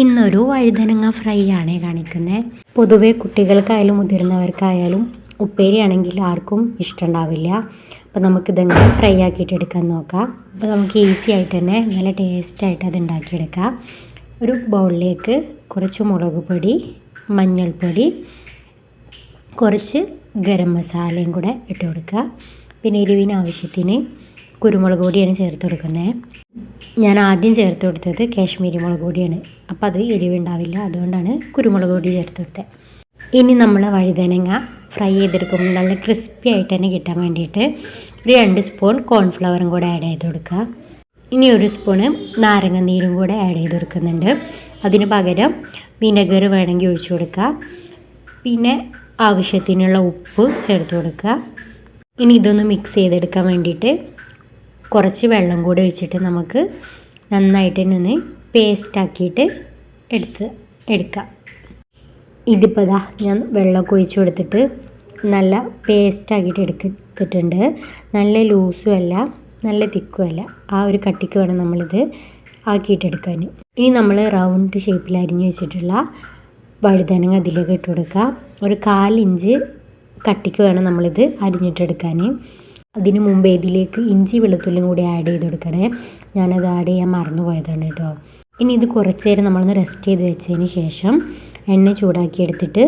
ഇന്നൊരു വഴുതനങ്ങ ഫ്രൈ ആണ് കാണിക്കുന്നത് പൊതുവെ കുട്ടികൾക്കായാലും മുതിർന്നവർക്കായാലും ഉപ്പേരിയാണെങ്കിൽ ആർക്കും ഇഷ്ടമുണ്ടാവില്ല അപ്പോൾ നമുക്കിതെങ്ങനെ ഫ്രൈ ആക്കിയിട്ട് എടുക്കാൻ നോക്കാം. അപ്പോൾ നമുക്ക് ഈസി ആയിട്ട് തന്നെ നല്ല ടേസ്റ്റായിട്ട് അത് ഉണ്ടാക്കിയെടുക്കാം ഒരു ബൗളിലേക്ക് കുറച്ച് മുളക് പൊടി മഞ്ഞൾപ്പൊടി കുറച്ച് ഗരം മസാലയും കൂടെ ഇട്ട് കൊടുക്കുക. പിന്നെ എരിവിന് ആവശ്യത്തിന് കുരുമുളക് പൊടിയാണ് ചേർത്ത് കൊടുക്കുന്നത്. ഞാൻ ആദ്യം ചേർത്ത് കൊടുത്തത് കാശ്മീരി മുളക് പൊടിയാണ്. അപ്പോൾ അത് എരിവുണ്ടാവില്ല. അതുകൊണ്ടാണ് കുരുമുളക് പൊടി ചേർത്ത് കൊടുത്തത് ഇനി നമ്മൾ വഴുതനങ്ങ ഫ്രൈ ചെയ്തെടുക്കുമ്പോൾ നല്ല ക്രിസ്പി ആയിട്ട് തന്നെ കിട്ടാൻ വേണ്ടിയിട്ട് ഒരു രണ്ട് സ്പൂൺ കോൺഫ്ലവറും കൂടെ ആഡ് ചെയ്ത് കൊടുക്കുക. ഇനി ഒരു സ്പൂണ് നാരങ്ങ നീരും കൂടെ ആഡ് ചെയ്ത് കൊടുക്കുന്നുണ്ട്. അതിന് പകരം വിനെഗർ വേണമെങ്കിൽ ഒഴിച്ചു കൊടുക്കുക. പിന്നെ ആവശ്യത്തിനുള്ള ഉപ്പ് ചേർത്ത് കൊടുക്കുക. ഇനി ഇതൊന്ന് മിക്സ് ചെയ്തെടുക്കാൻ വേണ്ടിയിട്ട് കുറച്ച് വെള്ളം കൂടി ഒഴിച്ചിട്ട് നമുക്ക് നന്നായിട്ട് തന്നെ ഒന്ന് പേസ്റ്റ് ആക്കിയിട്ട് എടുത്ത് എടുക്കാം. ഇതിപ്പോൾ ദാ ഞാൻ വെള്ളമൊക്കെ ഒഴിച്ച് കൊടുത്തിട്ട് നല്ല പേസ്റ്റാക്കിയിട്ട് എടുത്തിട്ടുണ്ട്. നല്ല ലൂസും അല്ല നല്ല തിക്കും അല്ല. ആ ഒരു കട്ടിക്ക് വേണം നമ്മളിത് ആക്കിയിട്ടെടുക്കാൻ ഇനി നമ്മൾ റൗണ്ട് ഷേപ്പിൽ അരിഞ്ഞ് വെച്ചിട്ടുള്ള വഴുതനങ്ങ അതിലേക്ക് ഇട്ട് കൊടുക്കുക ഒരു കാലിഞ്ച് കട്ടിക്ക് വേണം നമ്മളിത് അരിഞ്ഞിട്ടെടുക്കാൻ അതിന് മുമ്പ് ഇതിലേക്ക് ഇഞ്ചി വെളുത്തുള്ളിയും കൂടി ആഡ് ചെയ്ത് കൊടുക്കണേ ഞാനത് ആഡ് ചെയ്യാൻ മറന്നു പോയതാണ് കേട്ടോ ഇനി ഇത് കുറച്ച് നേരം നമ്മളൊന്ന് റെസ്റ്റ് ചെയ്ത് വെച്ചതിന് ശേഷം എണ്ണ ചൂടാക്കി എടുത്തിട്ട്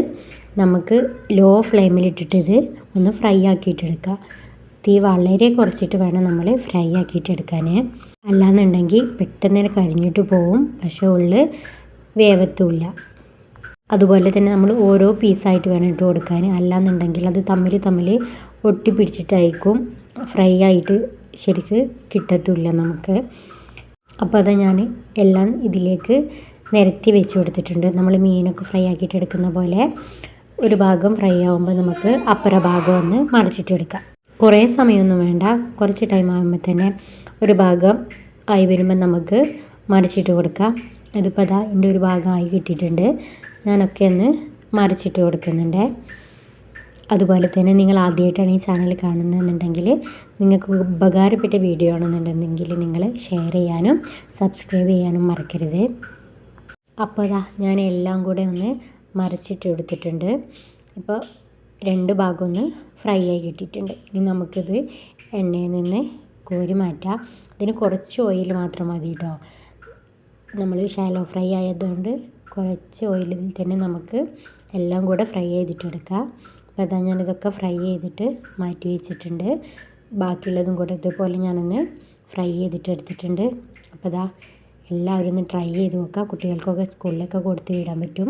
നമുക്ക് ലോ ഫ്ലെയിമിലിട്ടിട്ട് ഇത് ഒന്ന് ഫ്രൈ ആക്കിയിട്ടെടുക്കുക തീ വളരെ കുറച്ചിട്ട് വേണം നമ്മൾ ഫ്രൈ ആക്കിയിട്ടെടുക്കാൻ അല്ലാന്നുണ്ടെങ്കിൽ പെട്ടെന്ന് തന്നെ കരിഞ്ഞിട്ട് പോവും പക്ഷേ ഉള്ളിൽ വേവത്തുമില്ല അതുപോലെ തന്നെ നമ്മൾ ഓരോ പീസായിട്ട് വേണം ഇട്ട് കൊടുക്കാൻ. അല്ലാന്നുണ്ടെങ്കിൽ അത് തമ്മിൽ തമ്മിൽ ഒട്ടിപ്പിടിച്ചിട്ടായിരിക്കും ഫ്രൈ ആയിട്ട് ശരിക്ക് കിട്ടത്തുമില്ല നമുക്ക്. അപ്പോൾ അത് ഞാൻ എല്ലാം ഇതിലേക്ക് നിരത്തി വെച്ച് കൊടുത്തിട്ടുണ്ട്. നമ്മൾ മീനൊക്കെ ഫ്രൈ ആക്കിയിട്ട് എടുക്കുന്ന പോലെ ഒരു ഭാഗം ഫ്രൈ ആകുമ്പോൾ നമുക്ക് അപ്പുറ ഭാഗം ഒന്ന് മറിച്ചിട്ടെടുക്കാം കുറേ സമയമൊന്നും വേണ്ട. കുറച്ച് ടൈം ആകുമ്പോൾ തന്നെ ഒരു ഭാഗം ആയി വരുമ്പോൾ നമുക്ക് മറിച്ചിട്ട് കൊടുക്കാം. ഇതിപ്പോൾ അതാ എന്റെ ഒരു ഭാഗം ആയി കിട്ടിയിട്ടുണ്ട്. ഞാനൊക്കെ ഒന്ന് മറിച്ചിട്ട് കൊടുക്കുന്നുണ്ട്. അതുപോലെ തന്നെ നിങ്ങൾ ആദ്യമായിട്ടാണ് ഈ ചാനൽ കാണുന്നതെന്നുണ്ടെങ്കിൽ നിങ്ങൾക്ക് ഉപകാരപ്പെട്ട വീഡിയോ ആണെന്നുണ്ടെങ്കിൽ നിങ്ങൾ ഷെയർ ചെയ്യാനും സബ്സ്ക്രൈബ് ചെയ്യാനും മറക്കരുത്. അപ്പോൾ അതാ ഞാൻ എല്ലാം കൂടെ ഒന്ന് മറിച്ചിട്ട് എടുത്തിട്ടുണ്ട്. ഇപ്പോൾ രണ്ട് ഭാഗം ഒന്ന് ഫ്രൈ ആയി കിട്ടിയിട്ടുണ്ട്. ഇനി നമുക്കിത് എണ്ണയിൽ നിന്ന് കോരി മാറ്റാം. ഇതിന് കുറച്ച് ഓയിൽ മാത്രം മതി കേട്ടോ നമ്മൾ ഷാലോ ഫ്രൈ ആയതുകൊണ്ട് കുറച്ച് ഓയിലിൽ തന്നെ നമുക്ക് എല്ലാം കൂടെ ഫ്രൈ ചെയ്തിട്ടെടുക്കാം. അപ്പോൾ അതാ ഞാനിതൊക്കെ ഫ്രൈ ചെയ്തിട്ട് മാറ്റി വെച്ചിട്ടുണ്ട്. ബാക്കിയുള്ളതും കൂടെ ഇതുപോലെ ഞാനൊന്ന് ഫ്രൈ ചെയ്തിട്ട് എടുത്തിട്ടുണ്ട്. അപ്പോൾ അതാ എല്ലാവരും ഒന്ന് ട്രൈ ചെയ്ത് നോക്കുക. കുട്ടികൾക്കൊക്കെ സ്കൂളിലൊക്കെ കൊടുത്ത് വിടാൻ പറ്റും.